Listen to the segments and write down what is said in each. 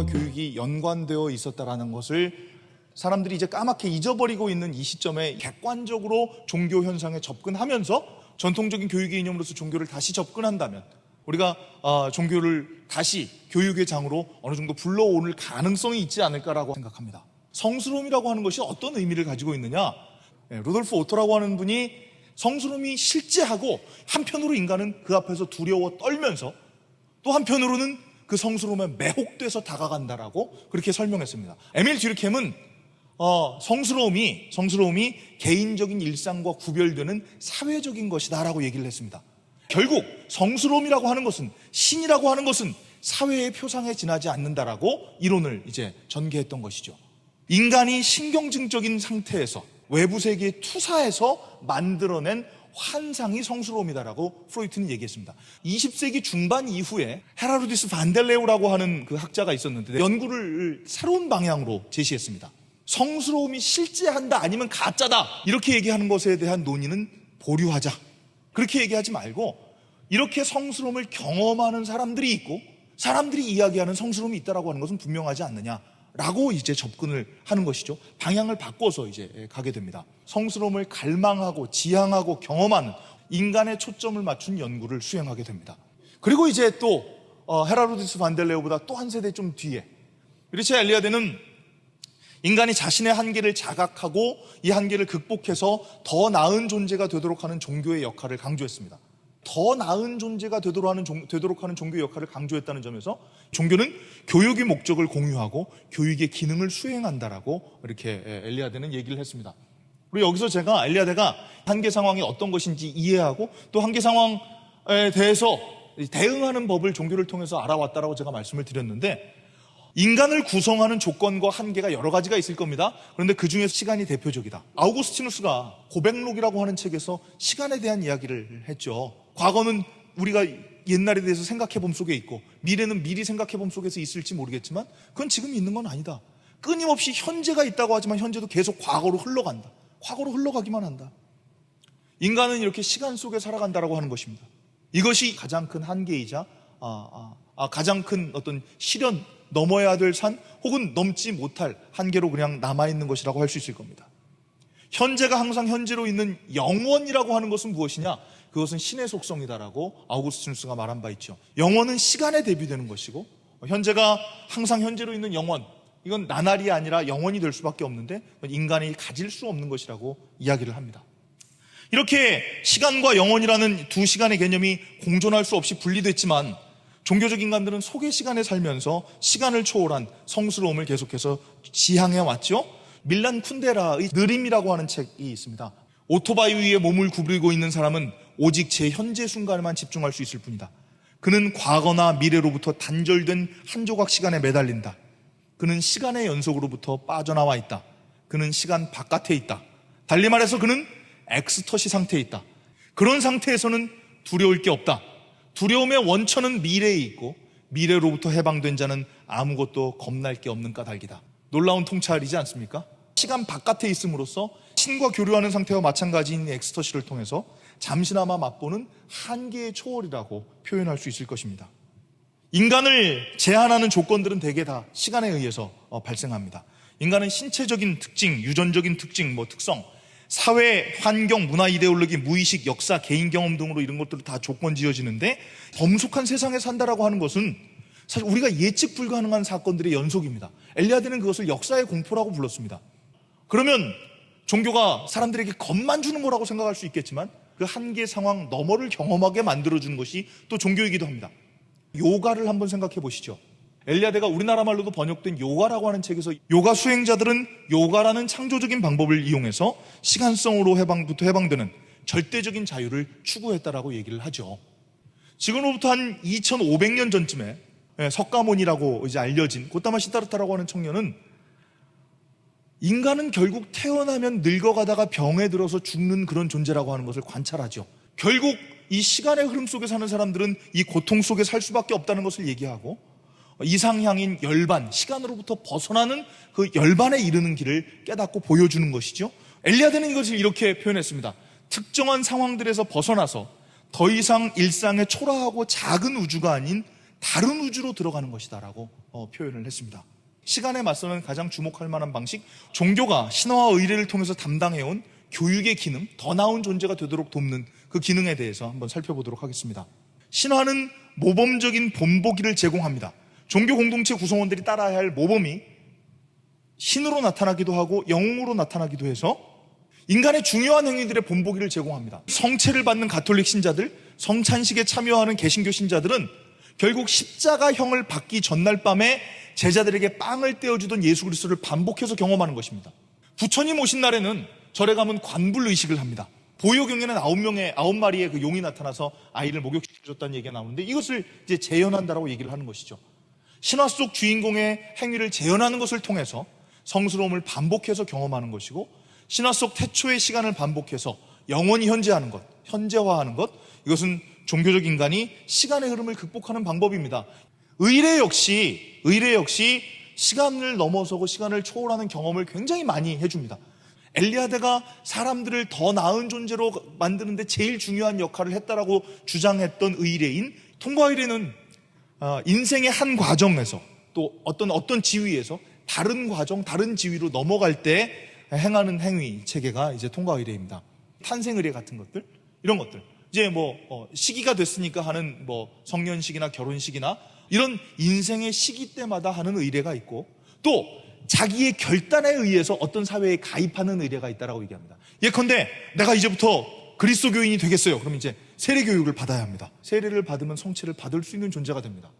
종교와 교육이 연관되어 있었다라는 것을 사람들이 이제 까맣게 잊어버리고 있는 이 시점에 객관적으로 종교 현상에 접근하면서 전통적인 교육의 이념으로서 종교를 다시 접근한다면 우리가 아, 종교를 다시 교육의 장으로 어느 정도 불러오는 가능성이 있지 않을까라고 생각합니다. 성스러움이라고 하는 것이 어떤 의미를 가지고 있느냐? 예, 루돌프 오토라고 하는 분이 성스러움이 실제하고 한편으로 인간은 그 앞에서 두려워 떨면서 또 한편으로는 그 성스러움에 매혹돼서 다가간다라고 그렇게 설명했습니다. 에밀 듀르켐은 어, 성스러움이 성스러움이 개인적인 일상과 구별되는 사회적인 것이다라고 얘기를 했습니다. 결국 성스러움이라고 하는 것은 신이라고 하는 것은 사회의 표상에 지나지 않는다라고 이론을 이제 전개했던 것이죠. 인간이 신경증적인 상태에서 외부 세계에 투사해서 만들어낸 환상이 성스러움이다라고 프로이트는 얘기했습니다. 20세기 중반 이후에 헤라루디스 반델레우라고 하는 그 학자가 있었는데 연구를 새로운 방향으로 제시했습니다. 성스러움이 실제한다 아니면 가짜다 이렇게 얘기하는 것에 대한 논의는 보류하자. 그렇게 얘기하지 말고 이렇게 성스러움을 경험하는 사람들이 있고 사람들이 이야기하는 성스러움이 있다라고 하는 것은 분명하지 않느냐 라고 이제 접근을 하는 것이죠. 방향을 바꿔서 이제 가게 됩니다. 성스러움을 갈망하고 지향하고 경험하는 인간의 초점을 맞춘 연구를 수행하게 됩니다. 그리고 이제 또 어, 헤라루디스 반델레오보다 또 한 세대 좀 뒤에 리체 엘리아드는 인간이 자신의 한계를 자각하고 이 한계를 극복해서 더 나은 존재가 되도록 하는 종교의 역할을 강조했습니다. 더 나은 존재가 되도록 하는, 종, 되도록 하는 종교의 역할을 강조했다는 점에서 종교는 교육의 목적을 공유하고 교육의 기능을 수행한다라고 이렇게 엘리아드는 얘기를 했습니다. 그리고 여기서 제가 엘리아드가 한계 상황이 어떤 것인지 이해하고 또 한계 상황에 대해서 대응하는 법을 종교를 통해서 알아왔다라고 제가 말씀을 드렸는데 인간을 구성하는 조건과 한계가 여러 가지가 있을 겁니다. 그런데 그 중에서 시간이 대표적이다. 아우구스티누스가 고백록이라고 하는 책에서 시간에 대한 이야기를 했죠. 과거는 우리가 옛날에 대해서 생각해 봄 속에 있고 미래는 미리 생각해 봄 속에서 있을지 모르겠지만 그건 지금 있는 건 아니다. 끊임없이 현재가 있다고 하지만 현재도 계속 과거로 흘러간다. 과거로 흘러가기만 한다. 인간은 이렇게 시간 속에 살아간다라고 하는 것입니다. 이것이 가장 큰 한계이자 아, 아, 아, 가장 큰 어떤 시련 넘어야 될 산 혹은 넘지 못할 한계로 그냥 남아 있는 것이라고 할 수 있을 겁니다. 현재가 항상 현재로 있는 영원이라고 하는 것은 무엇이냐? 그것은 신의 속성이다라고 아우구스티누스가 말한 바 있죠. 영원은 시간에 대비되는 것이고 현재가 항상 현재로 있는 영원 이건 나날이 아니라 영원이 될 수밖에 없는데 인간이 가질 수 없는 것이라고 이야기를 합니다. 이렇게 시간과 영원이라는 두 시간의 개념이 공존할 수 없이 분리됐지만 종교적 인간들은 속의 시간에 살면서 시간을 초월한 성스러움을 계속해서 지향해 왔죠. 밀란 쿤데라의 느림이라고 하는 책이 있습니다. 오토바이 위에 몸을 구부리고 있는 사람은 오직 제 현재 순간에만 집중할 수 있을 뿐이다. 그는 과거나 미래로부터 단절된 한 조각 시간에 매달린다. 그는 시간의 연속으로부터 빠져나와 있다. 그는 시간 바깥에 있다. 달리 말해서 그는 엑스터시 상태에 있다. 그런 상태에서는 두려울 게 없다. 두려움의 원천은 미래에 있고 미래로부터 해방된 자는 아무것도 겁날 게 없는 까닭이다. 놀라운 통찰이지 않습니까? 시간 바깥에 있음으로써 신과 교류하는 상태와 마찬가지인 엑스터시를 통해서 잠시나마 맛보는 한계의 초월이라고 표현할 수 있을 것입니다. 인간을 제한하는 조건들은 대개 다 시간에 의해서 어, 발생합니다. 인간은 신체적인 특징, 유전적인 특징, 뭐 특성, 사회, 환경, 문화, 이데올로기, 무의식, 역사, 개인 경험 등으로 이런 것들을 다 조건 지어지는데 범속한 세상에 산다라고 하는 것은 사실 우리가 예측 불가능한 사건들의 연속입니다. 엘리아드는 그것을 역사의 공포라고 불렀습니다. 그러면 종교가 사람들에게 겁만 주는 거라고 생각할 수 있겠지만 그 한계 상황 너머를 경험하게 만들어주는 것이 또 종교이기도 합니다. 요가를 한번 생각해 보시죠. 엘리아데가 우리나라 말로도 번역된 요가라고 하는 책에서 요가 수행자들은 요가라는 창조적인 방법을 이용해서 시간성으로 해방부터 해방되는 절대적인 자유를 추구했다라고 얘기를 하죠. 지금으로부터 한 2,500년 전쯤에 예, 석가모니라고 이제 알려진 고타마 시타르타라고 하는 청년은 인간은 결국 태어나면 늙어가다가 병에 들어서 죽는 그런 존재라고 하는 것을 관찰하죠. 결국 이 시간의 흐름 속에 사는 사람들은 이 고통 속에 살 수밖에 없다는 것을 얘기하고 이상향인 열반, 시간으로부터 벗어나는 그 열반에 이르는 길을 깨닫고 보여주는 것이죠. 엘리아드는 이것을 이렇게 표현했습니다. 특정한 상황들에서 벗어나서 더 이상 일상의 초라하고 작은 우주가 아닌 다른 우주로 들어가는 것이다라고 어, 표현을 했습니다. 시간에 맞서는 가장 주목할 만한 방식, 종교가 신화와 의례를 통해서 담당해온 교육의 기능, 더 나은 존재가 되도록 돕는 그 기능에 대해서 한번 살펴보도록 하겠습니다. 신화는 모범적인 본보기를 제공합니다. 종교 공동체 구성원들이 따라야 할 모범이 신으로 나타나기도 하고 영웅으로 나타나기도 해서 인간의 중요한 행위들의 본보기를 제공합니다. 성체를 받는 가톨릭 신자들, 성찬식에 참여하는 개신교 신자들은 결국 십자가형을 받기 전날 밤에 제자들에게 빵을 떼어주던 예수 그리스도를 반복해서 경험하는 것입니다. 부처님 오신 날에는 절에 가면 관불 의식을 합니다. 보효경에는 아홉 명의 아홉 마리의 그 용이 나타나서 아이를 목욕시켜줬다는 얘기가 나오는데 이것을 이제 재현한다라고 얘기를 하는 것이죠. 신화 속 주인공의 행위를 재현하는 것을 통해서 성스러움을 반복해서 경험하는 것이고 신화 속 태초의 시간을 반복해서 영원히 현재하는 것, 현재화하는 것 이것은 종교적 인간이 시간의 흐름을 극복하는 방법입니다. 의례 역시 의례 역시 시간을 넘어서고 시간을 초월하는 경험을 굉장히 많이 해줍니다. 엘리아드가 사람들을 더 나은 존재로 만드는데 제일 중요한 역할을 했다라고 주장했던 의례인 통과 의례는 어, 인생의 한 과정에서 또 어떤 어떤 지위에서 다른 과정, 다른 지위로 넘어갈 때 행하는 행위 체계가 이제 통과 의례입니다. 탄생 의례 같은 것들 이런 것들 이제 뭐 어, 시기가 됐으니까 하는 뭐 성년식이나 결혼식이나 이런 인생의 시기 때마다 하는 의례가 있고 또 자기의 결단에 의해서 어떤 사회에 가입하는 의례가 있다라고 얘기합니다. 예컨대 내가 이제부터 그리스도교인이 되겠어요. 그럼 이제 세례 교육을 받아야 합니다. 세례를 받으면 성체를 받을 수 있는 존재가 됩니다.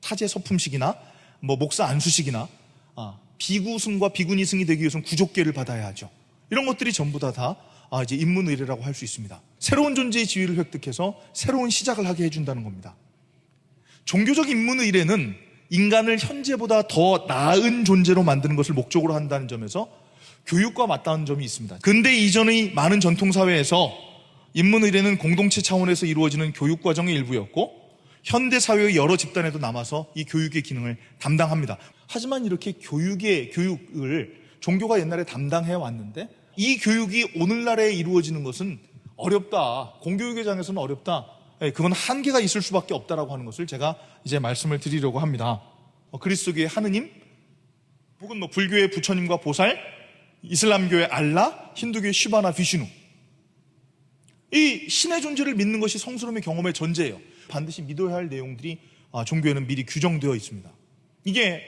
타제 서품식이나 뭐 목사 안수식이나 아, 비구승과 비구니승이 되기 위해서는 구족계를 받아야 하죠. 이런 것들이 전부 다, 다 아, 이제 인문 의례라고 할 수 있습니다. 새로운 존재의 지위를 획득해서 새로운 시작을 하게 해준다는 겁니다. 종교적 인문 의례는 인간을 현재보다 더 나은 존재로 만드는 것을 목적으로 한다는 점에서 교육과 맞닿은 점이 있습니다. 근대 이전의 많은 전통 사회에서 인문 의례는 공동체 차원에서 이루어지는 교육 과정의 일부였고 현대 사회의 여러 집단에도 남아서 이 교육의 기능을 담당합니다. 하지만 이렇게 교육의 교육을 종교가 옛날에 담당해 왔는데 이 교육이 오늘날에 이루어지는 것은 어렵다. 공교육의 장에서는 어렵다. 예, 그건 한계가 있을 수밖에 없다라고 하는 것을 제가 이제 말씀을 드리려고 합니다. 어, 그리스도교의 하느님, 혹은 뭐 불교의 부처님과 보살, 이슬람교의 알라, 힌두교의 시바나 비슈누. 이 신의 존재를 믿는 것이 성스러움의 경험의 전제예요. 반드시 믿어야 할 내용들이 아, 종교에는 미리 규정되어 있습니다. 이게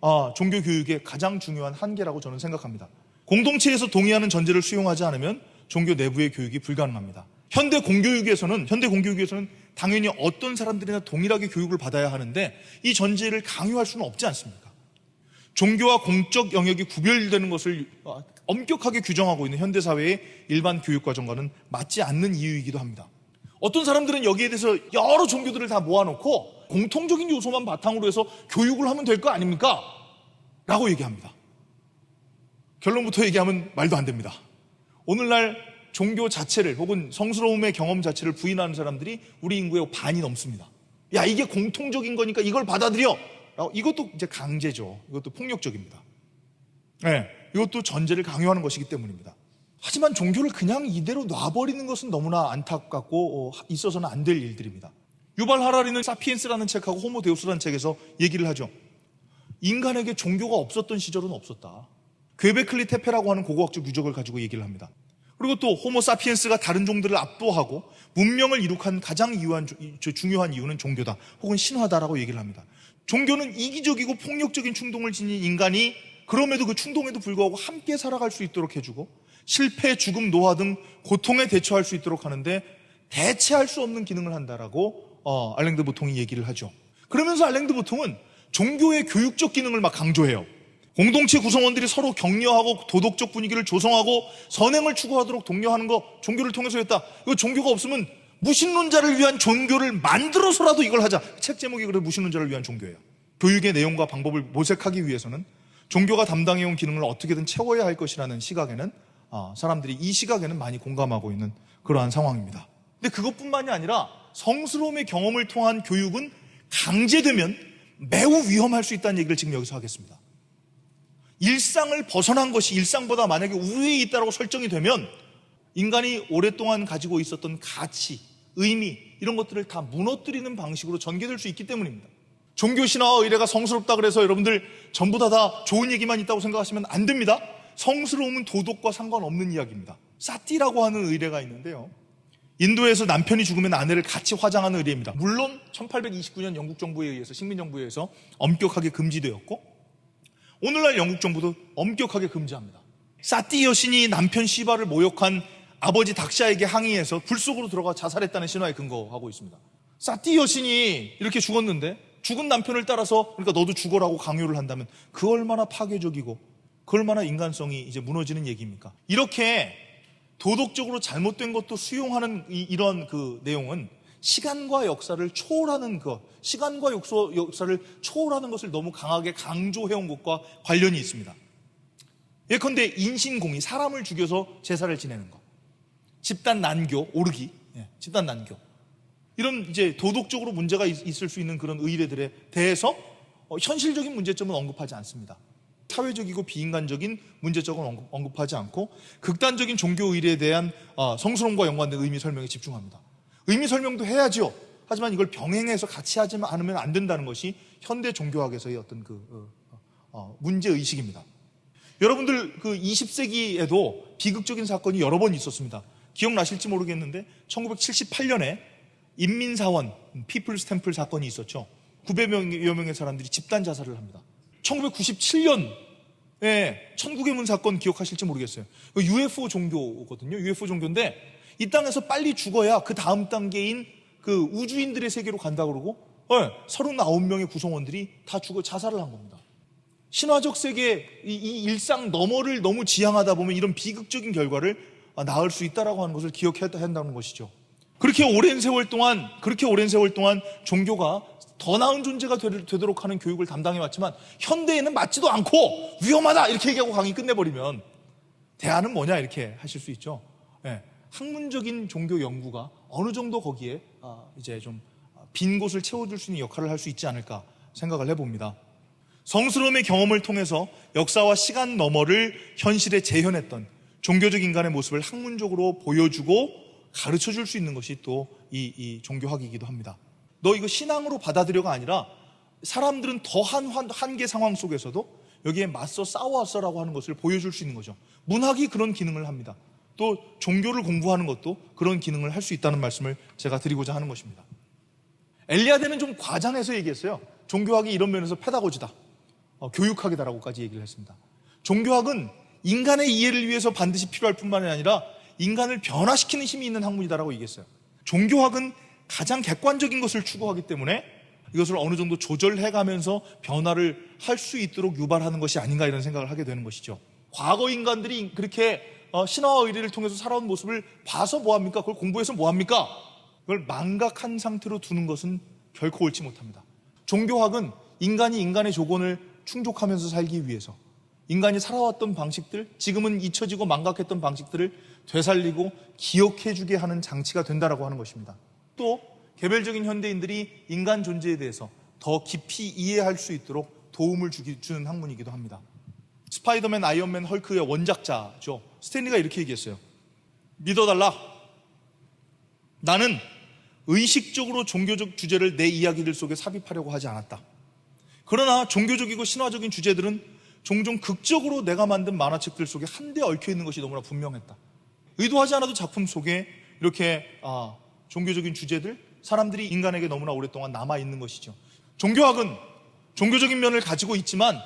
아, 종교 교육의 가장 중요한 한계라고 저는 생각합니다. 공동체에서 동의하는 전제를 수용하지 않으면 종교 내부의 교육이 불가능합니다. 현대 공교육에서는 현대 공교육에서는 당연히 어떤 사람들이나 동일하게 교육을 받아야 하는데 이 전제를 강요할 수는 없지 않습니까? 종교와 공적 영역이 구별되는 것을 어, 엄격하게 규정하고 있는 현대 사회의 일반 교육 과정과는 맞지 않는 이유이기도 합니다. 어떤 사람들은 여기에 대해서 여러 종교들을 다 모아놓고 공통적인 요소만 바탕으로 해서 교육을 하면 될 거 아닙니까? 라고 얘기합니다. 결론부터 얘기하면 말도 안 됩니다. 오늘날 종교 자체를 혹은 성스러움의 경험 자체를 부인하는 사람들이 우리 인구의 반이 넘습니다. 야, 이게 공통적인 거니까 이걸 받아들여! 이것도 이제 강제죠. 이것도 폭력적입니다. 네, 이것도 전제를 강요하는 것이기 때문입니다. 하지만 종교를 그냥 이대로 놔버리는 것은 너무나 안타깝고 어, 있어서는 안 될 일들입니다. 유발 하라리는 사피엔스라는 책하고 호모 데우스라는 책에서 얘기를 하죠. 인간에게 종교가 없었던 시절은 없었다. 괴베클리 테페라고 하는 고고학적 유적을 가지고 얘기를 합니다. 그리고 또 호모 사피엔스가 다른 종들을 압도하고 문명을 이룩한 가장 중요한 이유는 종교다 혹은 신화다라고 얘기를 합니다. 종교는 이기적이고 폭력적인 충동을 지닌 인간이 그럼에도 그 충동에도 불구하고 함께 살아갈 수 있도록 해주고 실패, 죽음, 노화 등 고통에 대처할 수 있도록 하는데 대체할 수 없는 기능을 한다라고 어, 알랭드 보통이 얘기를 하죠. 그러면서 알랭드 보통은 종교의 교육적 기능을 막 강조해요. 공동체 구성원들이 서로 격려하고 도덕적 분위기를 조성하고 선행을 추구하도록 독려하는 거 종교를 통해서 했다. 이거 종교가 없으면 무신론자를 위한 종교를 만들어서라도 이걸 하자. 책 제목이 그래 무신론자를 위한 종교예요. 교육의 내용과 방법을 모색하기 위해서는 종교가 담당해온 기능을 어떻게든 채워야 할 것이라는 시각에는 아, 사람들이 이 시각에는 많이 공감하고 있는 그러한 상황입니다. 근데 그것뿐만이 아니라 성스러움의 경험을 통한 교육은 강제되면 매우 위험할 수 있다는 얘기를 지금 여기서 하겠습니다. 일상을 벗어난 것이 일상보다 만약에 우위에 있다고 설정이 되면 인간이 오랫동안 가지고 있었던 가치, 의미 이런 것들을 다 무너뜨리는 방식으로 전개될 수 있기 때문입니다. 종교 신화와 의례가 성스럽다 그래서 여러분들 전부 다 다 좋은 얘기만 있다고 생각하시면 안 됩니다. 성스러움은 도덕과 상관없는 이야기입니다. 사띠라고 하는 의례가 있는데요. 인도에서 남편이 죽으면 아내를 같이 화장하는 의례입니다. 물론 1829년 영국 정부에 의해서 식민 정부에 의해서 엄격하게 금지되었고 오늘날 영국 정부도 엄격하게 금지합니다. 사띠 여신이 남편 시바를 모욕한 아버지 닥샤에게 항의해서 불 속으로 들어가 자살했다는 신화에 근거하고 있습니다. 사띠 여신이 이렇게 죽었는데 죽은 남편을 따라서 그러니까 너도 죽어라고 강요를 한다면 그 얼마나 파괴적이고 그 얼마나 인간성이 이제 무너지는 얘기입니까? 이렇게 도덕적으로 잘못된 것도 수용하는 이, 런그 내용은 시간과 역사를 초월하는 것, 시간과 역사, 역사를 초월하는 것을 너무 강하게 강조해온 것과 관련이 있습니다. 예컨대 인신공의, 사람을 죽여서 제사를 지내는 것, 집단 난교, 오르기, 예, 집단 난교. 이런 이제 도덕적으로 문제가 있- 있을 수 있는 그런 의례들에 대해서 어, 현실적인 문제점은 언급하지 않습니다. 사회적이고 비인간적인 문제점은 언급- 언급하지 않고 극단적인 종교 의례에 대한 어, 성스러움과 연관된 의미 설명에 집중합니다. 의미 설명도 해야지요. 하지만 이걸 병행해서 같이 하지 않으면 안 된다는 것이 현대 종교학에서의 어떤 그 어, 어, 문제 의식입니다. 여러분들 그 20세기에도 비극적인 사건이 여러 번 있었습니다. 기억나실지 모르겠는데 1978년에 인민사원 피플스 템플 사건이 있었죠. 900여여 명의 사람들이 집단 자살을 합니다. 1997년에 천국의 문 사건 기억하실지 모르겠어요. 그 UFO 종교거든요. UFO 종교인데 이 땅에서 빨리 죽어야 그 다음 단계인 그 우주인들의 세계로 간다 그러고 네, 39명의 구성원들이 다 죽어 자살을 한 겁니다. 신화적 세계 이, 이 일상 너머를 너무 지향하다 보면 이런 비극적인 결과를 아, 낳을 수 있다라고 하는 것을 기억해야 한다는 것이죠. 그렇게 오랜 세월 동안 그렇게 오랜 세월 동안 종교가 더 나은 존재가 되- 되도록 하는 교육을 담당해 왔지만 현대에는 맞지도 않고 위험하다 이렇게 얘기하고 강의 끝내버리면 대안은 뭐냐 이렇게 하실 수 있죠. 예, 학문적인 종교 연구가 어느 정도 거기에 아, 이제 좀 빈 곳을 채워줄 수 있는 역할을 할 수 있지 않을까 생각을 해봅니다. 성스러움의 경험을 통해서 역사와 시간 너머를 현실에 재현했던 종교적 인간의 모습을 학문적으로 보여주고 가르쳐 줄 수 있는 것이 또 이 이 종교학이기도 합니다. 너 이거 신앙으로 받아들여가 아니라 사람들은 더한 한- 한계 상황 속에서도 여기에 맞서 싸워왔어라고 하는 것을 보여줄 수 있는 거죠. 문학이 그런 기능을 합니다. 또 종교를 공부하는 것도 그런 기능을 할 수 있다는 말씀을 제가 드리고자 하는 것입니다. 엘리아드는 좀 과장해서 얘기했어요. 종교학이 이런 면에서 페다고지다. 어, 교육학이다라고까지 얘기를 했습니다. 종교학은 인간의 이해를 위해서 반드시 필요할 뿐만이 아니라 인간을 변화시키는 힘이 있는 학문이다라고 얘기했어요. 종교학은 가장 객관적인 것을 추구하기 때문에 이것을 어느 정도 조절해 가면서 변화를 할 수 있도록 유발하는 것이 아닌가 이런 생각을 하게 되는 것이죠. 과거 인간들이 그렇게 어, 신화와 의례를 통해서 살아온 모습을 봐서 뭐합니까? 그걸 공부해서 뭐합니까? 그걸 망각한 상태로 두는 것은 결코 옳지 못합니다. 종교학은 인간이 인간의 조건을 충족하면서 살기 위해서 인간이 살아왔던 방식들, 지금은 잊혀지고 망각했던 방식들을 되살리고 기억해주게 하는 장치가 된다라고 하는 것입니다. 또 개별적인 현대인들이 인간 존재에 대해서 더 깊이 이해할 수 있도록 도움을 주기, 주는 학문이기도 합니다. 스파이더맨, 아이언맨, 헐크의 원작자죠. 스탠리가 이렇게 얘기했어요. 믿어달라. 나는 의식적으로 종교적 주제를 내 이야기들 속에 삽입하려고 하지 않았다. 그러나 종교적이고 신화적인 주제들은 종종 극적으로 내가 만든 만화책들 속에 한데 얽혀 있는 것이 너무나 분명했다. 의도하지 않아도 작품 속에 이렇게 아, 종교적인 주제들, 사람들이 인간에게 너무나 오랫동안 남아 있는 것이죠. 종교학은 종교적인 면을 가지고 있지만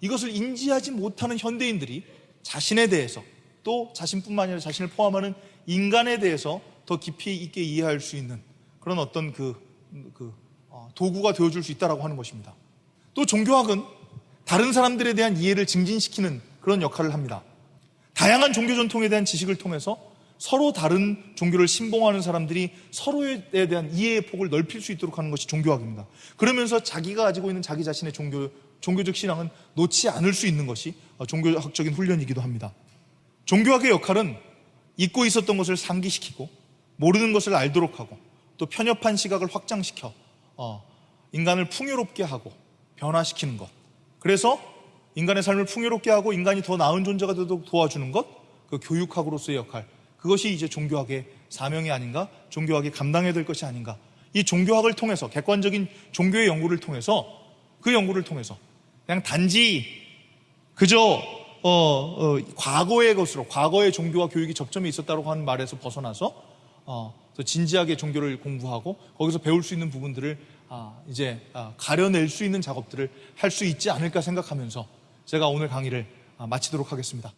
이것을 인지하지 못하는 현대인들이 자신에 대해서 또 자신뿐만 아니라 자신을 포함하는 인간에 대해서 더 깊이 있게 이해할 수 있는 그런 어떤 그, 그 어, 도구가 되어줄 수 있다라고 하는 것입니다. 또 종교학은 다른 사람들에 대한 이해를 증진시키는 그런 역할을 합니다. 다양한 종교 전통에 대한 지식을 통해서 서로 다른 종교를 신봉하는 사람들이 서로에 대한 이해의 폭을 넓힐 수 있도록 하는 것이 종교학입니다. 그러면서 자기가 가지고 있는 자기 자신의 종교, 종교적 신앙은 놓지 않을 수 있는 것이 종교학적인 훈련이기도 합니다. 종교학의 역할은 잊고 있었던 것을 상기시키고 모르는 것을 알도록 하고 또 편협한 시각을 확장시켜 어, 인간을 풍요롭게 하고 변화시키는 것. 그래서 인간의 삶을 풍요롭게 하고 인간이 더 나은 존재가 되도록 도와주는 것, 그 교육학으로서의 역할. 그것이 이제 종교학의 사명이 아닌가, 종교학이 감당해야 될 것이 아닌가. 이 종교학을 통해서 객관적인 종교의 연구를 통해서 그 연구를 통해서 그냥 단지 그저 어, 어, 과거의 것으로 과거의 종교와 교육이 접점이 있었다고 하는 말에서 벗어나서 어, 더 진지하게 종교를 공부하고 거기서 배울 수 있는 부분들을 아, 이제 아, 가려낼 수 있는 작업들을 할 수 있지 않을까 생각하면서 제가 오늘 강의를 아, 마치도록 하겠습니다.